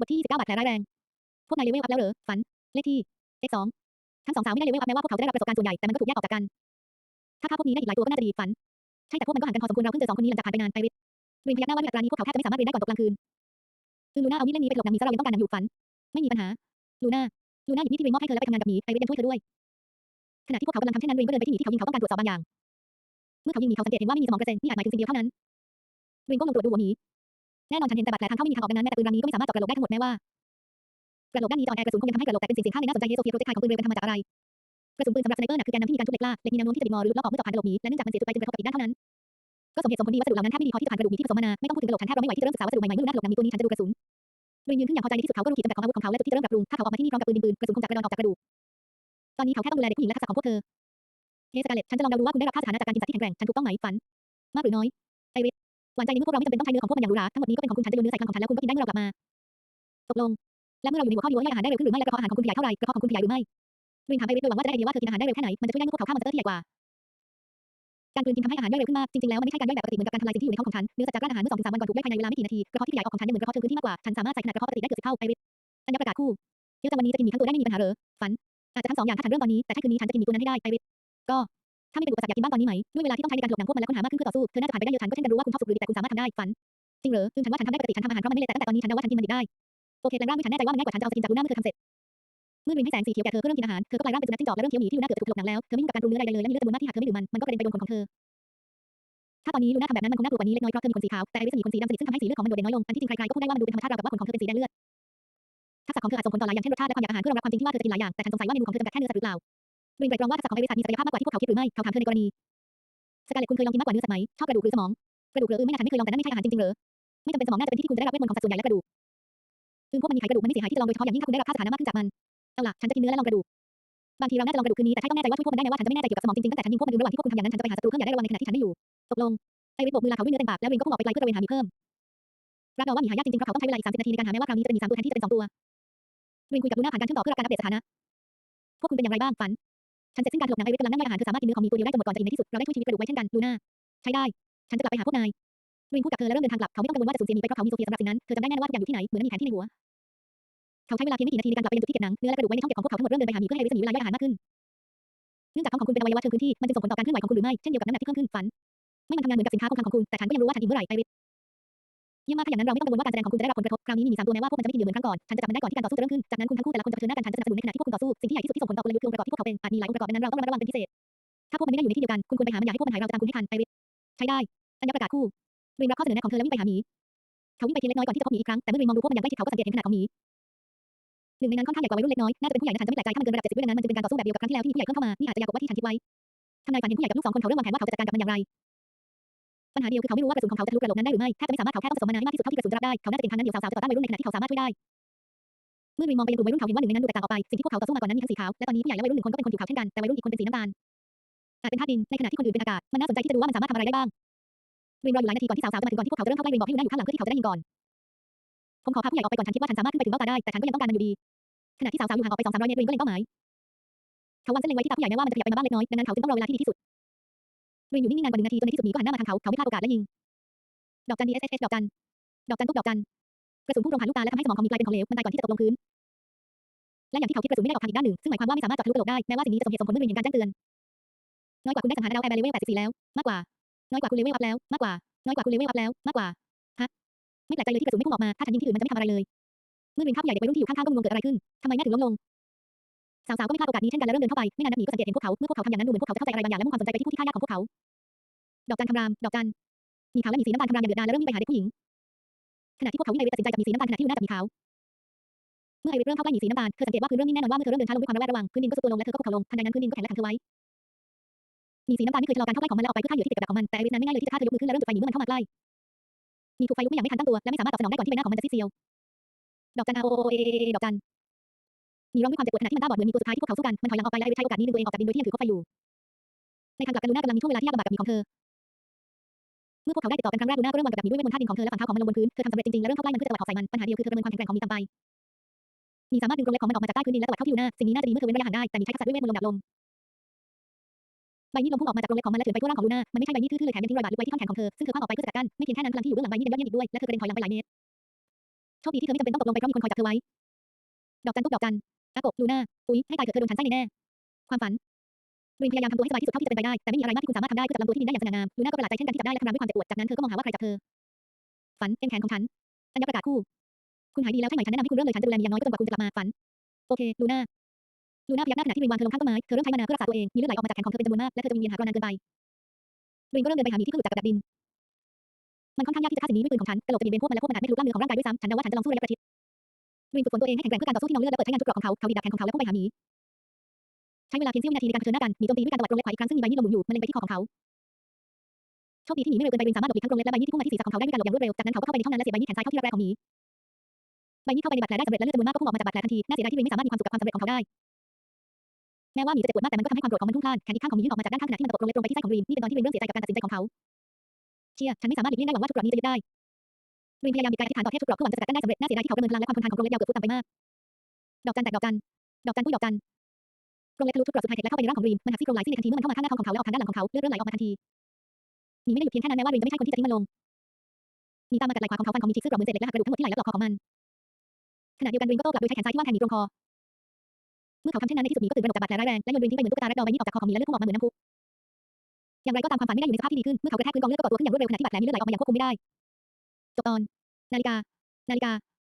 บทที่ 29 บาดแผลร้ายแรง พวกนายเลเวลอัพแล้วเหรอ ฝัน เลขที่ X2 ทั้งสองสาวไม่ได้เลเวลอัพแม้ว่าพวกเขาจะได้รับประสบการณ์ส่วนใหญ่ แต่มันก็ถูกแยกออกจากกัน ถ้าฆ่าพวกนี้ได้อีกหลายตัวก็น่าจะดีฝัน ใช่แต่พวกมันก็ห่างกันพอสมควรเราเพิ่งเจอสองคนนี้หลังจากผ่านไปนานไอริสรินพยักหน้าว่าด้วยอัตรานี้พวกเขาแทบจะไม่สามารถเรียนได้ก่อนตกกลางคืนอืมลูน่าเอามีดเล่มนี้ไปถลกหนังมีซะเรายังต้องการนังอยู่ฝัน ไม่มีปัญหา ลูน่า ลูน่าหยิบมีดที่รินมอบให้เธอและไปทำงานกับหมีไอริสยังช่วยเธอด้วย ขณะที่พวกเขากำลังทำเช่นนั้นรินก็เดินไปที่หมีที่เขายิงเขาต้องการตรวจสอบบางอย่าง เมื่อเขายิงหมีเขาสังเกตเห็นว่าไม่มีสมองกระเซ็นนี่อาจหมายถึงสิ่งเดียวเท่านั้นรินก็ลงตรวจดูหัวหมี แน่นอนฉันเห็นแต่บาดแผลทางเข้าไม่มีทางออกดังนั้นแม้แต่ปืนรังนี้ก็ไม่สามารถเจาะกระโหลกได้ทั้งหมดแม้ว่ากระโหลกด้านนี้จะอ่อนแอกระสุนคงยังทำให้กระโหลกแตกเป็นสิ่งๆข้างในน่าสนใจเฮโซเฟียโปรเจกต์ไทยของปืนเร็วเป็นทำมจากอะไรกระสุนปืนสำหรับสไนเปอร์น่ะคือแกนนำที่มีการทุบเหล็กล้าเหล็กมีแนวโน้มที่จะบิดงอหรือลุดลอกออกเมื่อเจาะผ่านกระโหลกหมีและเนื่องจากมันเสียจุดไปจึงกระทบกับอีกด้านเท่านั้นก็สมเหตุสมผลดีวัสดุเหล่านั้นแทบไม่ดีพอที่จะผ่านกระดูกหมีที่ผสมมานาไม่ต้องพูดถึงกระโหลกฉันแทบเราไม่ไหวที่จะเริ่มศึกษาวัสดุใหม่ๆเมื่อลูน่าถลกหนังมีตัวนี้ฉันจะดูกระสุนรินยืนขึ้นอย่างพอใจในที่สุดเขาก็รู้ขีดจำกัดของอาวุธของเขาและจุดที่เริ่มปรับปรุงถ้าเขาออกมาที่นี่พร้อมกับปืนดินปืนกระสุนคงจะกระดอนออกจากกระดูกตอนนี้เขาแค่ต้องดูแลเด็กผู้หญิงและทักษะของพวกเธอเฮสกาเลตฉันจะลองเดาดูว่าคุณได้รับค่าสถานะจากการกินสัตว์ที่แข็งแกร่งฉันถูกต้องไหมฝันมากหรือน้อยไอริส วานใจในเมื่อพวกเราไม่จำเป็นต้องใช้เนื้อของพวกมันอย่างหรูหราทั้งหมดนี้ก็เป็นของคุณฉันจะโยนเนื้อใส่คลังของฉันแล้วคุณก็กินได้เมื่อเรากลับมาตกลง และเมื่อเราอยู่ในหัวข้อนี้ว่าให้อาหารได้เร็วขึ้นหรือไม่และกระเพาะอาหารของคุณขยายเท่าไหร่กระเพาะของคุณขยายหรือไม่รินถามไอริสโดยหวังว่าจะได้ไอเดียว่าเธอกินอาหารได้เร็วแค่ไหนมันจะช่วยย่างพวกเขาฆ่ามอนสเตอร์ที่ใหญ่กว่าการกลืนกินทำให้อาหารย่อยเร็วขึ้นมากจริงๆแล้วมันไม่ใช่การย่อยแบบปกติเหมือนกับการทำลายสิ่งที่อยู่ในท้องของฉันเนื้อสัตว์จากร้านอาหารเมื่อสองถึงสามวันก่อนถูกย่อยภายในเวลาไม่กี่นาทีกระเพาะที่ขยายออกของฉันเนี่ยเหมือนกระเพาะเชิงพื้นที่มากกว่าฉันสามารถใส่ขนาดกระเพาะปกติได้เกือบสิบเท่าไอริสอัญญประกาศคู่เยอจังวันนี้จะกินหมีทั้งตัวได้ไม่มีปัญหาเหรอฝันอาจจะทั้งสองอย่างถ้าฉันเริ่มตอนนี้แต่ถ้าคืนนี้ฉันจะกินหมีตัวนั้นให้ได้ไอริสก็ ถ้าไม่เป็นอุปสรรคอยากกินบ้างตอนนี้ไหม ด้วยเวลาที่ต้องใช้ในการถลกหนังพวกมันและค้นหามากขึ้นเพื่อต่อสู้ เธอน่าจะผ่านไปได้เยอะฉันก็เช่นกันรู้ว่าคุณชอบสุกหรือแต่คุณสามารถทำได้ ฝัน จริงเหรอซึ่งฉันว่าฉันทำได้ปกติฉันทำอาหารเพราะมันไม่เละแต่ตั้งแต่ตอนนี้ฉันเดาว่าฉันกินมันดิบได้ โอเคแปลงร่างด้วยฉันแน่ใจว่ามันง่ายกว่าฉันจะเอาสกินจากลูหน่าเมื่อเธอทำเสร็จเมื่อรินให้แสงสีเขียวแก่เธอเพื่อเริ่มกินอาหาร เธอก็กลายร่างเป็นสุนัขจิ้งจอกและเริ่มเคี้ยวหมีที่ลูน่าเกือบจะถูกถลกหนังแล้ว เธอไม่มีกับการปรุงเนื้อใดๆเลยและมีเลือดจำนวนมากที่หากเธอไม่ดื่มมัน มันก็กระเด็นไปโดนขนของเธอ ถ้าตอนนี้ลูน่าทำแบบนั้นมันคงน่ากลัวกว่านี้เล็กน้อยเพราะเธอมีขนสีขาว แต่ไอริสมีขนสีดำสนิทซึ่งทำให้สีเลือดของมันโดดเด่นน้อยลง อันที่จริงใครๆก็พูดได้ว่ามันดูเป็นธรรมชาติราวกับว่าขนของเธอเป็นสีแดงเลือดทักษะของเธออาจส่งผลต่อหลายอย่างเช่นรสชาติและความอยากอาหารเพื่อรองรับความจริงที่ว่าเธอจะกินหลายอย่างแต่ฉันสงสัยว่าเมนูของเธอจำกัดแค่เนื้อสัตว์หรือเปล่า รินไตรตรองว่าทักษะของไอริสอาจมีศักยภาพมากกว่าที่พวกเขาคิดหรือไม่ เขาถามเธอในกรณี สกาเลตคุณเคยลองกินมากกว่าเนื้อสัตว์ไหม ชอบกระดูกหรือสมอง กระดูกหรืออือไม่นะฉันไม่เคยลองแต่นั่นไม่ใช่อาหารจริงๆเหรอ ไม่จำเป็นสมองน่าจะเป็นที่ที่คุณจะได้รับเวทมนต์ของสัตว์ส่วนใหญ่และกระดูกอืมพวกมันมีไขกระดูกมันไม่เสียหายที่จะลองโดยเฉพาะอย่างยิ่งถ้าคุณได้รับค่าสถานะมากขึ้นจากมัน เอาล่ะฉันจะกินเนื้อและลองกระดูก บางทีเราน่าจะลองกระดูกคืนนี้แต่ใช่ต้องแน่ใจว่าช่วยพวกมันได้ไหมว่าฉันจะไม่แน่ใจเกี่ยวกับสมองจริงๆตั้งแต่ฉันยิงพวกมันดูระหว่างที่พวกคุณทำอย่างนั้นฉันจะไปหาศัตรูเพิ่มอย่าได้ระวังในขณะที่ฉันไม่อยู่ตกลงไอริสโบกมือลาเขาด้วยเนื้อเต็มปากแล้วรินก็พุ่งออกไปไกลเพื่อตระเวนหาหมีเพิ่มรับรองว่าหมีหายากจริงๆเพราะเขาต้องใช้เวลาอีก30นาทีในการหาแม้ว่าคราวนี้จะเป็นหมีสามตัวแทนที่จะเป็นสองตัวรินคุยกับลูน่าผ่านการเชื่อมต่อเพื่อรับการอัปเดตสถานะพวกคุณเป็นอย่างไรบ้างฝัน ฉันเสร็จสิ้นการถลกหนังไอริสกำลังนั่งย่อยอาหารเธอสามารถกินเนื้อของหมีตัวเดียวได้จนหมดก่อนจะอิ่มในที่สุดเราได้ช่วยชีวิตกระดูกไว้เช่นกันลูน่าใช้ได้ ฉันจะกลับไปหาพวกนายรินพูดกับเธอและเริ่มเดินทางกลับเขาไม่ต้องกังวลว่าจะสูญเสียหมีไปเพราะเขามีโซเฟียสำหรับสิ่งนั้นเธอจำได้แน่ว่าทุกอย่างอยู่ที่ไหนเหมือนมีแผนที่ในหัวเขาใช้เวลาเพียงไม่กี่นาทีในการกลับไปยังจุดที่เก็บหนังเนื้อและกระดูกไว้ในช่องเก็บของพวกเขาทั้งหมดเริ่มเดินไปหาหมีเพื่อให้ไอริสมีเวลาย่อยอาหารมากขึ้นเนื่องจากท้องของคุณเป็นอวัยวะเชิงพื้นที่มันจึงส่งผลต่อการเคลื่อนไหวของคุณหรือไม่เช่นเดียวกับน้ำหนักที่เพิ่มขึ้นฝันไม่มันทำงานเหมือนกับสินค้าคงคลังของคุณแต่ฉันก็ยังรู้ว่าฉันอิ่มเมื่อไหร่ไอริส เยี่ยมมากถ้าอย่างนั้นเราไม่ต้องกังวลว่าการแสดงของคุณจะได้รับผลกระทบ คราวนี้มีหมีสามตัวแม้ว่าพวกมันจะไม่กินเหมือนครั้งก่อน ฉันจะจับมันได้ก่อนที่การต่อสู้จะเริ่มขึ้น จากนั้นคุณทั้งคู่แต่ละคนจะเผชิญหน้ากันฉันจะสนับสนุนในขณะที่พวกคุณต่อสู้ สิ่งที่ใหญ่ที่สุดที่ส่งผลต่อกลยุทธ์คือองค์ประกอบที่พวกเขาเป็น อาจมีหลายองค์ประกอบดังนั้นเราต้องระมัดระวังเป็นพิเศษ ถ้าพวกมันไม่ได้อยู่ในที่เดียวกัน คุณควรไปหามันอย่าให้พวกมันหายเราจะตามคุณให้ทันไอริสใช้ได้อัญญประกาศคู่รินรับข้อเสนอแนะของเธอแล้ววิ่งไปหาหมีเขาวิ่งไปเพียงเล็กน้อยก่อนที่จะพบหมีอีกครั้ง แต่เมื่อรินมองดูพวกมันอย่างใกล้ชิดเขาก็สังเกตเห็นขนาดของหมีหนึ่งในนั้นค่อนข้างใหญ่กว่าวัยรุ่นเล็กน้อยน่าจะเป็นผู้ใหญ่นะฉันจะไม่แปลกใจถ้ามันเกินระดับ70ด้วยดังนั้นมันจะเป็นการต่อสู้แบบเดียวกับครั้งที่แล้วที่มีผู้ใหญ่เพิ่มเข้ามานี่อาจจะยาวกว่าที่ฉันคิดไว้ทำนายฝันเห็นผู้ใหญ่กับลูกสองคนเขาเริ่มวางแผนว่าเขาจะจัดการกับมันอย่างไร ปัญหาเดียวคือเขาไม่รู้ว่ากระสุนของเขาจะทะลุกระโหลกนั้นได้หรือไม่แทบจะไม่สามารถเขาแค่ต้องผสมมานานให้มากที่สุดเท่าที่กระสุนจะรับได้เขาน่าจะเก่งทางนั้นเดี๋ยวสาวๆจะต่อต้านวัยรุ่นในขณะที่เขาสามารถช่วยได้เมื่อรินมองไปยังกลุ่มวัยรุ่นเขาเห็นว่าหนึ่งในนั้นดูแตกต่างออกไปสิ่งที่พวกเขาต่อสู้มาก่อนนั้นมีทั้งสีขาวและตอนนี้ผู้ใหญ่และวัยรุ่นหนึ่งคนก็เป็นคนผิวขาวเช่นกันแต่วัยรุ่นอีกคนเป็นสีน้ำตาลอาจเป็นธาตุดินในขณะที่คนอื่นเป็นอากาศมันน่าสนใจที่จะดูว่ามันสามารถทำอะไรได้บ้างรินรออยู่หลายนาทีก่อนที่สาวๆจะมาถึงก่อนที่พวกเขาจะเริ่มเข้าใกล้รินบอกให้ลูน่าอยู่ข้างหลังเพื่อที่เขาจะได้ยินก่อนผมขอพาผู้ใหญ่ออกไปก่อนฉันคิดว่าฉันสามารถขึ้นไปถึงเบ้าตาได้แต่ฉันก็ยังต้องการมันอยู่ดีขณะที่สาวๆอยู่ห่างออกไปสองสามร้อยเมตรรินก็เล็งเป้าหมายเขาวางเส้นเล็งไว้ที่ตาผู้ใหญ่แม้ว่ามันจะขยับไปมาบ้างเล็กน้อยดังนั้นเขาจึงต้องรอเวลาที่ดีที่สุด รินอยู่นิ่งๆนานกว่าหนึ่งนาทีจนในที่สุดหมีก็หันหน้ามาทางเขา เขาไม่พลาดโอกาสและยิง ดอกจัน DSS ดอกจัน ดอกจันทุกดอกจัน กระสุนพุ่งตรงผ่านลูกตาและทำให้สมองของมีกลายเป็นของเหลว มันตายก่อนที่จะตกลงพื้น และอย่างที่เขาคิดกระสุนไม่ได้ออกทางอีกด้านหนึ่ง ซึ่งหมายความว่าไม่สามารถเจาะทะลุกระโหลกได้ แม้ว่าสิ่งนี้จะสมเหตุสมผลเมื่อรินเห็นการแจ้งเตือน น้อยกว่าคุณได้สังหารแล้วแอร์แบร์เลเวล84แล้ว มากกว่า น้อยกว่าคุณเลเวลอัพแล้ว มากกว่า น้อยกว่าคุณเลเวลอัพแล้ว มากกว่า ฮะ ไม่แปลกใจเลยที่กระสุนไม่พุ่งออกมา ถ้าฉันยิงที่อื่นมันจะไม่ทำอะไรเลย เมื่อเรินฆ่าบใหญ่เด็กวัยรุ่นที่อยู่ข้างๆก็งงเกิดอะไรขึ้นทำไมแม่ถึงล้มลงสาวๆก็ไม่พลาดโอกาสนี้เช่นกันและเริ่มเดินเข้าไป ไม่นานนักหมีก็สังเกตเห็นพวกเขา เมื่อพวกเขาทำอย่างนั้นดูเหมือนพวกเขาจะเข้าใจอะไรบางอย่างและมุ่งความสนใจไปที่ผู้ที่ฆ่ายากของพวกเขา ดอกจันทำราม ดอกจันมีขาวและมีสีน้ำตาลทำรามอย่างเดือดดาลและเริ่มวิ่งไปหาเด็กผู้หญิง ขณะที่พวกเขาวิ่งไอริสตัดสินใจจับหมีสีน้ำตาลขณะที่ลูน่าจับหมีขาว เมื่อไอริสเริ่มเข้าใกล้หมีสีน้ำตาลเธอสังเกตว่าพื้นเริ่มนิ่งแน่นอนว่าเมื่อเธอเริ่มเดินช้าลงด้วยความระแวดระวังพื้นดินก็ซุดตัวลงและเธอก็คุกเข่าลงทันใดนั้นพื้นดินก็แข็งและขังเธอไว้มีสีน้ำตาลไม่เคยชะลอการเข้าใกล้ของมันและออกไปเพื่อฆ่าเหยื่อที่ติดกับดักของมันแต่ไอริสนั้นไม่ง่ายเลยที่จะฆ่าเธอยกมือขึ้นและเริ่มจุดไฟหนีเมื่อมันเข้ามาใกล้มีถูกไฟลุกไม่อย่างไม่ทันตั้งตัวและไม่สามารถตอบสนองได้ก่อนที่ใบหน้าของมันจะซีดเซียวดอกจันอาโอโอเอเอดอกจันมีร้องด้วยความเจ็บปวดขณะที่มันตาบอดเหมือนมีตัวสุดท้ายที่พวกเขาสู้กันมันถอยหลังออกไปและไอริสใช้โอกาสนี้ดึงตัวเองออกจากดินโดยที่ยังถือคบไฟอยู่ในทางกลับกันลูน่ากำลังมีช่วงเวลาที่ยากลำบากกับหมีของเธอ มื่อพวกเขาได้ติดต่อกันครั้งแรกลูน่าก็เริ่มวางกับหมีด้วยเวทมนต์ธาตุดินของเธอและฝังเท้าของมันลงบนพื้น เธอทำสำเร็จจริงๆ และเริ่มเข้าใกล้มันเพื่อจะตวัดออกใส่มัน ปัญหาเดียวคือเธอประเมินความแข็งแกร่งของมีต่ำไปมีสามารถดึงกรงเล็กของมันออกมาจากใต้พื้นดินและตวัดเข้าที่ลูน่า สิ่งนี้น่าจะดีเมื่อเธอเว้นระยะห่างได้ แต่มีใช้ทักษะด้วยเวทมนต์ลมดับลมใบมีดลมพุ่งออกมาจากกรงเล็กของมันและเฉือนไปทั่วร่างของลูน่า มันไม่ใช่ใบมีดทื่อๆเลยแถมยังทิ้งรอยบาดลึกไว้ที่ท่อนแขนของเธอ ซึ่งเธอคว้าออกไปเพื่อสกัดกั้นไม่เพียงแค่นั้นพลังที่อยู่เบื้องหลังใบมีดยังยอดเยี่ยมอีกด้วย และเธอกระเด็นถอยหลังไปหลายเมตรโชคดีที่เธอไม่จำเป็นต้องตกลงไปเพราะมีคนคอยจับเธอไว้ ดอกจันทุกดอกจันอากบลูน่าอุ๊ยให้ตายเถอะเธอโดนฉันไส้แน่ความฝัน รินพยายามทำตัวให้สบายที่สุดเท่าที่จะเป็นไปได้ แต่ไม่มีอะไรมากที่คุณสามารถทำได้เพื่อจับลำตัวที่ดินได้อย่างสง่างามลูน่าก็ประหลาดใจเช่นกันที่จับได้และคำรามด้วยความเจ็บปวดจากนั้นเธอก็มองหาว่าใครจับเธอ ฝันเป็นแขนของฉันสัญญาประกาศคู่ คุณหายดีแล้วใช่ไหมฉันแนะนำให้คุณเริ่มเลยฉันจะดูแลมีอย่างน้อยจนกว่าคุณจะกลับมาฝัน โอเคลูน่าลูน่าพยักหน้าขณะที่รินวางเธอลงข้างต้นไม้ เธอเริ่มใช้มานาเพื่อรักษาตัวเอง มีเลือดไหลออกมาจากแขนของเธอเป็นจำนวนมาก และเธอจะวิงเวียนหากรอนานเกินไปรินก็เริ่มเดินไปหาหมีที่เพิ่งหลุดจากกับดักดิน มันค่อนข้างยากที่จะฆ่าสิ่งนี้ด้วยปืนของฉันกระโหลกจะบีบเบนพวกมันและพวกมันอาจไม่ทะลุกล้ามเนื้อของร่างกายด้วยซ้ำฉันเดาว่าฉันจะลองสู้ระยะประชิดรินฝึกฝนตัวเองให้แข็งแกร่งเพื่อการต่อสู้ที่นองเลือดและเปิดใช้งานจุดเกราะของเขาเขาดีดดักแขนของเขาแล้วพุ่งไปหาหมี ใช้เวลาเพียงเสี้ยววินาทีในการเผชิญหน้ากันมีโจมตีด้วยการตวัดกรงเล็บขวาอีกครั้งซึ่งมีใบมีดลงหมุนอยู่มันเล็งไปที่คอของเขาโชคดีที่หมีไม่เร็วเกินไปรินสามารถหลบหลีกทั้งกรงเล็บและใบมีดที่พุ่งมาที่ศีรษะของเขาได้ด้วยการหลบอย่างรวดเร็วจากนั้นเขาก็เข้าไปในช่องนั้นและเสียบใบมีดแขนซ้ายเข้าที่รักแร้ของหมีใบมีดเข้าไปในบาดแผลได้สำเร็จและเลือดจำนวนมากก็พุ่งออกมาจากบาดแผลทันทีน่าเสียดายที่รินไม่สามารถมีความสุขกับความสำเร็จของเขาได้แม้ว่าหมีจะเจ็บปวดมากแต่มันก็ทำให้ความโกรธของมันพุ่งพล่านแขนอีกข้างของหมียื่นออกมาจากด้านข้างขณะที่มันตบกรงเล็บตรงไปที่ไส้ของรินนี่เป็นตอนที่รินเริ่มเสียใจกับการตัดสินใจของเขาเชียฉันไม่สามารถหลีกเลี่ยงได้หวังว่าชุดเกราะนี้จะยึดได้รินพยายามบิดกายอธิษฐานต่อเทพชุดเกราะเพื่อหวังจะสกัดกั้นได้สำเร็จน่าเสียดายที่เขาประเมินพลังและความทนทานของกรงเล็บยาวเกือบฟุตต่ำไปมากดอกจันแตกดอกจันดอกจันปุ้ดอกจัน รงเล็บทะลุชุดกราะสุดไฮเทคและเข้าไปในร่างของรินมันหักซี่โครงหลายซี่ในทันทีเมื่อมันเข้ามาข้างหน้าทองของเขาและออกทางด้านหลังของเขาเลือดเริ่มไหลออกมาทันทีหมีไม่ได้หยุดเพียงแค่นั้นแม้ว่ารินจะไม่ใช่คนที่จะทิ้งมันลงมีตามมากัดไหล่ขวาของเขาฟันของมีชิกเสื้อเกราะเหมือนเศษเหล็กและหักกระดูกทั้งหมดที่ไหลและปลอกคอของมันขณะเดียวกันรินก็โต้กลับโดยใช้แขนซ้ายที่ว่างแทงหมีตรงคอเมื่อเขาทำเช่นนั้นในที่สุดหมีก็ตื่นตระหนกจากบาดแผลร้ายแรงและโยนรินทิ้งไปเหมือนตุ๊กตาแรดดอลใบมีดออกจากคอของหมีและเลือดพุ่งออกมาเหมือนน้ำพุอย่างไรก็ตามความฝันไม่ได้อยู่ในสภาพที่ดีขึ้นเมื่อเขากระแทกพื้นกองเลือดก็ก่อตัวขึ้นอย่างรวดเร็วขณะที่บาดแผลมีเลือดไหลออกมาอย่างควบคุมไม่ได้จบตอนนาฬิกานาฬิกา